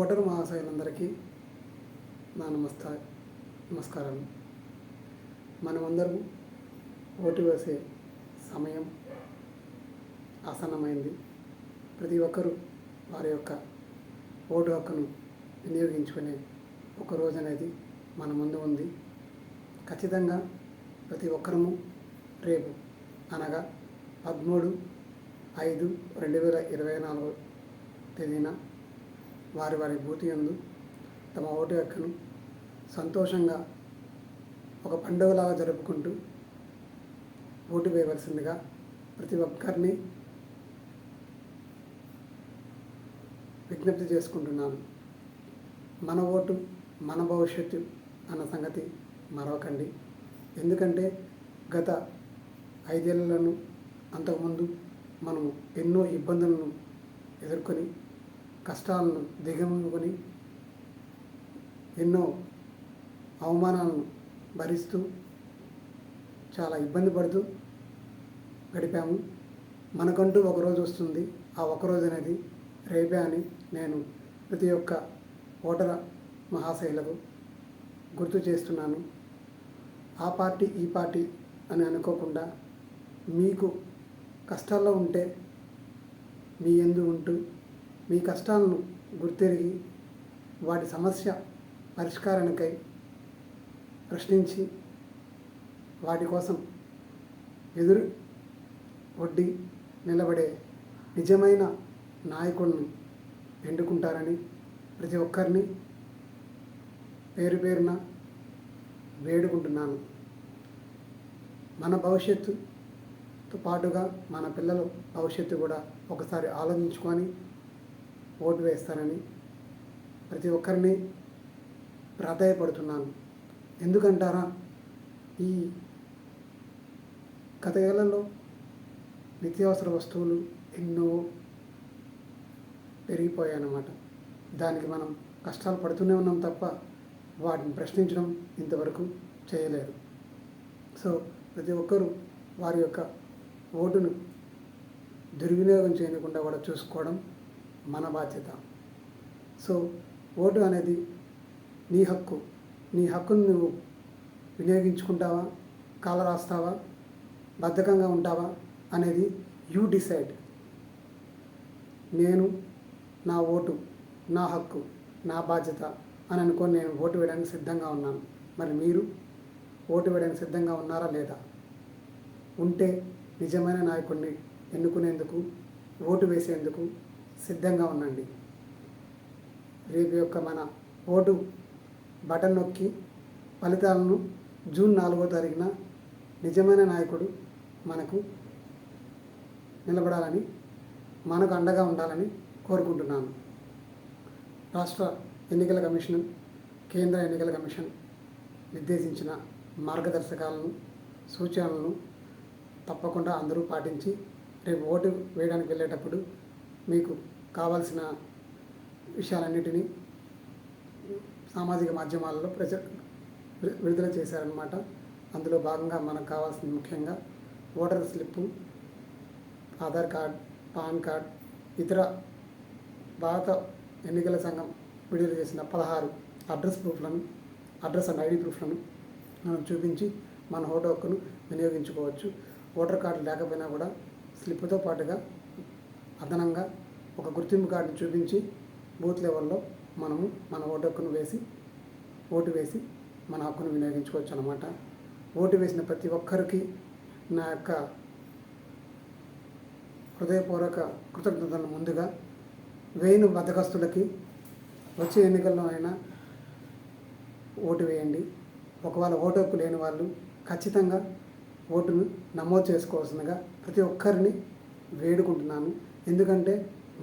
Voter మహాశయులందరికీ నా నమస్తా నమస్కారం. మనమందరం ఓటు వేసే సమయం ఆసన్నమైంది. ప్రతి ఒక్కరూ వారి యొక్క ఓటు హక్కును వినియోగించుకునే ఒక రోజు అనేది మన ముందు ఉంది. ఖచ్చితంగా ప్రతి ఒక్కరము రేపు అనగా పదమూడు ఐదు రెండు వేల ఇరవై నాలుగు తేదీన వారి వారి భూతి యందు తమ ఓటు హక్కును సంతోషంగా ఒక పండుగలాగా జరుపుకుంటూ ఓటు వేయవలసిందిగా ప్రతి ఒక్కరిని విజ్ఞప్తి చేసుకుంటున్నాను. మన ఓటు మన భవిష్యత్తు అన్న సంగతి మరవకండి. ఎందుకంటే గత ఐదేళ్ళను అంతకుముందు మనం ఎన్నో ఇబ్బందులను ఎదుర్కొని కష్టాలను దిగమనుకొని ఎన్నో అవమానాలను భరిస్తూ చాలా ఇబ్బంది పడుతూ గడిపాము. మనకంటూ ఒకరోజు వస్తుంది. ఆ ఒకరోజు అనేది రేపే అని నేను ప్రతి ఒక్క ఓటర మహాశైలకు గుర్తు చేస్తున్నాను. ఆ పార్టీ ఈ పార్టీ అని అనుకోకుండా మీకు కష్టాల్లో ఉంటే మీ ఎందు ఉంటూ మీ కష్టాలను గుర్తెరిగి వాటి సమస్య పరిష్కారానికై ప్రశ్నించి వాటి కోసం ఎదురు ఒడ్డి నిలబడే నిజమైన నాయకుడిని ఎన్నుకుంటారని ప్రతి ఒక్కరిని పేరు పేరున వేడుకుంటున్నాను. మన భవిష్యత్తుతో పాటుగా మన పిల్లల భవిష్యత్తు కూడా ఒకసారి ఆలోచించుకొని ఓటు వేస్తారని ప్రతి ఒక్కరిని ప్రాధాయపడుతున్నాను. ఎందుకంటారా? ఈ గత ఏళ్ళలో నిత్యావసర వస్తువులు ఎన్నో పెరిగిపోయాయన్నమాట. దానికి మనం కష్టాలు పడుతూనే ఉన్నాం తప్ప వాటిని ప్రశ్నించడం ఇంతవరకు చేయలేదు. సో ప్రతి ఒక్కరూ వారి యొక్క ఓటును దుర్వినియోగం చేయకుండా కూడా చూసుకోవడం మన బాధ్యత. సో ఓటు అనేది నీ హక్కు. నీ హక్కును నువ్వు వినియోగించుకుంటావా? కాల రాస్తావా? బద్ధకంగా ఉంటావా? అనేది యూ డిసైడ్. నేను నా ఓటు నా హక్కు నా బాధ్యత అని అనుకొని నేను ఓటు వేయడానికి సిద్ధంగా ఉన్నాను. మరి మీరు ఓటు వేయడానికి సిద్ధంగా ఉన్నారా లేదా? ఉంటే నిజమైన నాయకుడిని ఎన్నుకునేందుకు ఓటు వేసేందుకు సిద్ధంగా ఉండండి. రేపు యొక్క మన ఓటు బటన్ నొక్కి ఫలితాలను జూన్ నాలుగో తారీఖున నిజమైన నాయకుడు మనకు నిలబడాలని మనకు అండగా ఉండాలని కోరుకుంటున్నాను. రాష్ట్ర ఎన్నికల కమిషన్ కేంద్ర ఎన్నికల కమిషన్ నిర్దేశించిన మార్గదర్శకాలను సూచనలను తప్పకుండా అందరూ పాటించి రేపు ఓటు వేయడానికి వెళ్ళేటప్పుడు మీకు కావాల్సిన విషయాలన్నిటినీ సామాజిక మాధ్యమాలలో ప్రచ విడుదల చేశారనమాట అందులో భాగంగా మనకు కావాల్సిన ముఖ్యంగా voter slip Aadhaar card PAN card ఇతర భారత ఎన్నికల సంఘం విడుదల చేసిన పదహారు అడ్రస్ ప్రూఫ్లను అడ్రస్ అండ్ ఐడి ప్రూఫ్లను మనం చూపించి మన ఓటు హక్కును వినియోగించుకోవచ్చు. ఓటర్ కార్డు లేకపోయినా కూడా స్లిప్తో పాటుగా అదనంగా ఒక గుర్తింపు కార్డును చూపించి బూత్ లెవెల్లో మనము మన ఓటు హక్కును వేసి ఓటు వేసి మన హక్కును వినియోగించుకోవచ్చు అనమాట ఓటు వేసిన ప్రతి ఒక్కరికి నా యొక్క హృదయపూర్వక కృతజ్ఞతలు ముందుగా. వేయిన బద్దకస్తులకి వచ్చే ఎన్నికల్లో అయినా ఓటు వేయండి. ఒకవేళ ఓటు హక్కు లేని వాళ్ళు ఖచ్చితంగా ఓటును నమోదు చేసుకోవాల్సిందిగా ప్రతి ఒక్కరిని వేడుకుంటున్నాను. ఎందుకంటే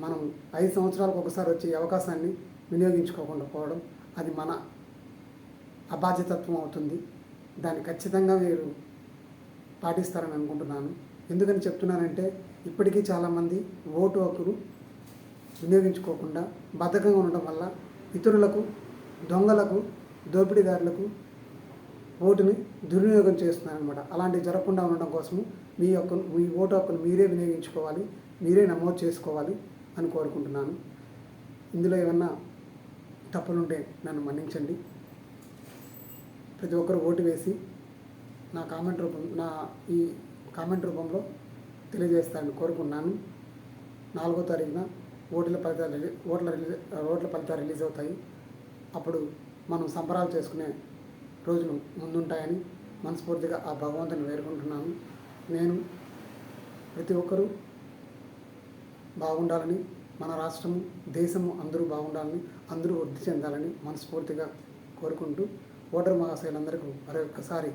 మనం ఐదు సంవత్సరాలకు ఒకసారి వచ్చే అవకాశాన్ని వినియోగించుకోకుండా పోవడం అది మన అబాధ్యతత్వం అవుతుంది. దాన్ని ఖచ్చితంగా మీరు పాటిస్తారని అనుకుంటున్నాను. ఎందుకని చెప్తున్నానంటే ఇప్పటికీ చాలామంది ఓటు హక్కును వినియోగించుకోకుండా బద్ధకంగా ఉండడం వల్ల ఇతరులకు దొంగలకు దోపిడీదారులకు ఓటుని దుర్వినియోగం చేస్తున్నారనమాట అలాంటివి జరగకుండా ఉండడం కోసము మీ యొక్క మీ ఓటు హక్కును మీరే వినియోగించుకోవాలి. మీరే నమోదు చేసుకోవాలి అని కోరుకుంటున్నాను. ఇందులో ఏమన్నా తప్పులుంటే నన్ను మన్నించండి. ప్రతి ఒక్కరు ఓటు వేసి నా కామెంట్ రూపం నా ఈ కామెంట్ రూపంలో తెలియజేస్తానని కోరుకున్నాను నాలుగో తారీఖున ఓట్ల ఫలితాలు ఓట్ల రిలీజ్ ఓట్ల ఫలితాలు రిలీజ్ అవుతాయి. అప్పుడు మనం సంబరాలు చేసుకునే రోజులు ముందుంటాయని మనస్ఫూర్తిగా ఆ భగవంతుని వేడుకుంటున్నాను. నేను ప్రతి ఒక్కరూ బాగుండాలని మన రాష్ట్రము దేశము అందరూ బాగుండాలని అందరూ వృద్ధి చెందాలని మనస్ఫూర్తిగా కోరుకుంటూ ఓటర్ మహాశయులందరికీ మరొకసారి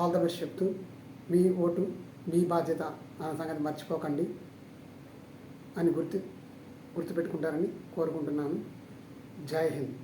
ఆల్ ద బెస్ట్ చెప్తూ మీ ఓటు మీ బాధ్యత అనే సంగతి మర్చిపోకండి అని గుర్తు గుర్తుపెట్టుకుంటారని కోరుకుంటున్నాను. జై హింద్.